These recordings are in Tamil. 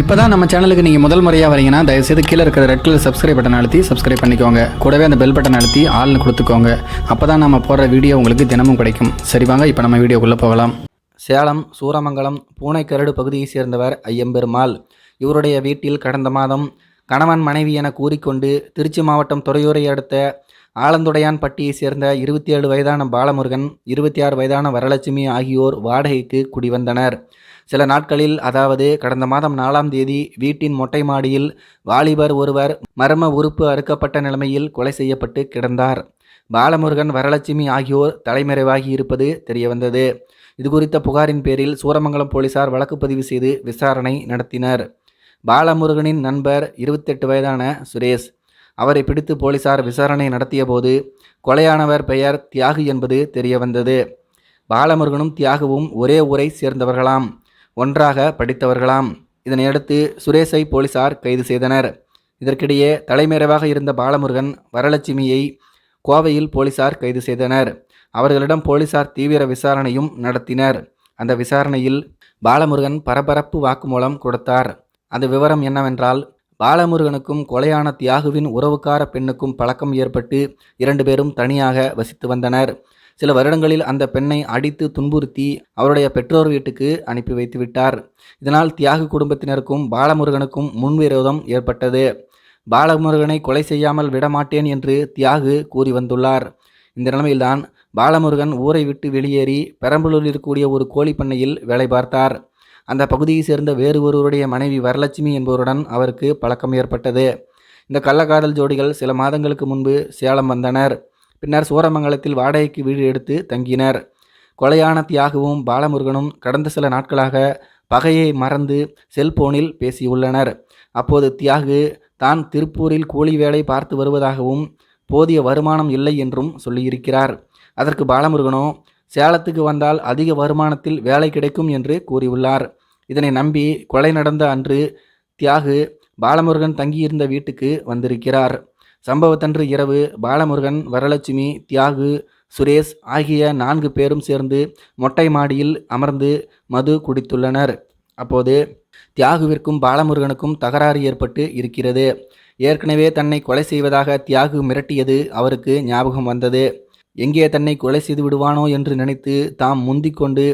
இப்போ தான் நம்ம சேனலுக்கு நீங்கள் முதல் முறையாக வரீங்கன்னா தயவுசெய்து கீழே இருக்கிற ரெட் கலர் சப்ஸ்கிரைப் பட்டன் அழுத்தி சப்ஸ்கிரைப் பண்ணிக்கோங்க. கூடவே அந்த பெல் பட்டன் அழுத்தி ஆள்னு கொடுத்துக்கோங்க. அப்போ தான் நம்ம போடுற வீடியோ உங்களுக்கு தினமும் கிடைக்கும். சரி வாங்க இப்போ நம்ம வீடியோக்குள்ளே போகலாம். சேலம் சூரமங்கலம் பூனைக்கரடு பகுதியை சேர்ந்தவர் ஐயம்பெருமாள். இவருடைய வீட்டில் கடந்த மாதம் கணவன் மனைவி என கூறிக்கொண்டு திருச்சி மாவட்டம் துறையூரை அடுத்த ஆலந்துடையான் பட்டியை சேர்ந்த இருபத்தி ஏழு வயதான பாலமுருகன் இருபத்தி ஆறு வயதான வரலட்சுமி ஆகியோர் வாடகைக்கு குடிவந்தனர். சில நாட்களில் அதாவது கடந்த மாதம் நாலாம் தேதி வீட்டின் மொட்டை மாடியில் வாலிபர் ஒருவர் மர்ம உறுப்பு அறுக்கப்பட்ட நிலைமையில் கொலை செய்யப்பட்டு கிடந்தார். பாலமுருகன் வரலட்சுமி ஆகியோர் தலைமறைவாகி இருப்பது தெரியவந்தது. இது குறித்த புகாரின் பேரில் சூரமங்கலம் போலீசார் வழக்கு பதிவு செய்து விசாரணை நடத்தினர். பாலமுருகனின் நண்பர் இருபத்தெட்டு வயதான சுரேஷ். அவரை பிடித்து போலீசார் விசாரணை நடத்தியபோது கொலையானவர் பெயர் தியாகு என்பது தெரியவந்தது. பாலமுருகனும் தியாகுவும் ஒரே ஊரை சேர்ந்தவர்களாம் ஒன்றாக படித்தவர்களாம். இதனையடுத்து சுரேஷை போலீசார் கைது செய்தனர். இதற்கிடையே தலைமறைவாக இருந்த பாலமுருகன் வரலட்சுமியை கோவையில் போலீசார் கைது செய்தனர். அவர்களிடம் போலீசார் தீவிர விசாரணையும் நடத்தினர். அந்த விசாரணையில் பாலமுருகன் பரபரப்பு வாக்குமூலம் கொடுத்தார். அந்த விவரம் என்னவென்றால் பாலமுருகனுக்கும் கொலையான தியாகுவின் உறவுக்கார பெண்ணுக்கும் பழக்கம் ஏற்பட்டு இரண்டு பேரும் தனியாக வசித்து வந்தனர். சில வருடங்களில் அந்த பெண்ணை அடித்து துன்புறுத்தி அவருடைய பெற்றோர் வீட்டுக்கு அனுப்பி வைத்து விட்டார். இதனால் தியாகு குடும்பத்தினருக்கும் பாலமுருகனுக்கும் முன்விரோதம் ஏற்பட்டது. பாலமுருகனை கொலை செய்யாமல் விடமாட்டேன் என்று தியாகு கூறி வந்துள்ளார். இந்த நிலைமையில்தான் பாலமுருகன் ஊரை விட்டு வெளியேறி பெரம்பலூரில் இருக்கக்கூடிய ஒரு கோழி பண்ணையில் வேலை பார்த்தார். அந்த பகுதியை சேர்ந்த வேறு ஒருவருடைய மனைவி வரலட்சுமி என்பவருடன் அவருக்கு பழக்கம் ஏற்பட்டது. இந்த கள்ளக்காதல் ஜோடிகள் சில மாதங்களுக்கு முன்பு சேலம் வந்தனர். பின்னர் சூரமங்கலத்தில் வாடகைக்கு வீடு எடுத்து தங்கினர். கொலையான தியாகவும் பாலமுருகனும் கடந்த சில நாட்களாக பகையை மறந்து செல்போனில் பேசியுள்ளனர். அப்போது தியாகு தான் திருப்பூரில் கூலி வேலை பார்த்து வருவதாகவும் போதிய வருமானம் இல்லை என்றும் சொல்லியிருக்கிறார். அதற்கு பாலமுருகனோ சேலத்துக்கு வந்தால் அதிக வருமானத்தில் வேலை கிடைக்கும் என்று கூறியுள்ளார். இதனை நம்பி கொலை நடந்த அன்று தியாகு பாலமுருகன் தங்கியிருந்த வீட்டுக்கு வந்திருக்கிறார். சம்பவத்தன்று இரவு பாலமுருகன் வரலட்சுமி தியாகு சுரேஷ் ஆகிய நான்கு பேரும் சேர்ந்து மொட்டை மாடியில் அமர்ந்து மது குடித்துள்ளனர். அப்போது தியாகுவிற்கும் பாலமுருகனுக்கும் தகராறு ஏற்பட்டு இருக்கிறது. ஏற்கனவே தன்னை கொலை செய்வதாக தியாகு மிரட்டியது அவருக்கு ஞாபகம் வந்தது. எங்கே தன்னை கொலை செய்து விடுவானோ என்று நினைத்து தாம் முந்திக்கொண்டு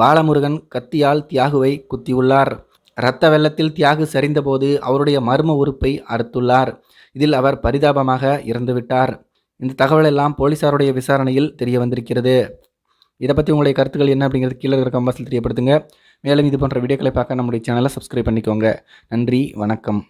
பாலமுருகன் கத்தியால் தியாகுவை குத்தியுள்ளார். இரத்த வெள்ளத்தில் தியாகு சரிந்தபோது அவருடைய மர்ம உறுப்பை அறுத்துள்ளார். இதில் அவர் பரிதாபமாக இறந்துவிட்டார். இந்த தகவல் எல்லாம் போலீசாருடைய விசாரணையில் தெரிய வந்திருக்கிறது இதை பற்றி உங்களுடைய கருத்துக்கள் என்ன அப்படிங்கிறது கீழே இருக்கிற கம்பாஸில் தெரியப்படுத்துங்க. மேலும் இது போன்ற வீடியோக்களை பார்க்க நம்முடைய சேனலை சப்ஸ்கிரைப் பண்ணிக்கோங்க. நன்றி வணக்கம்.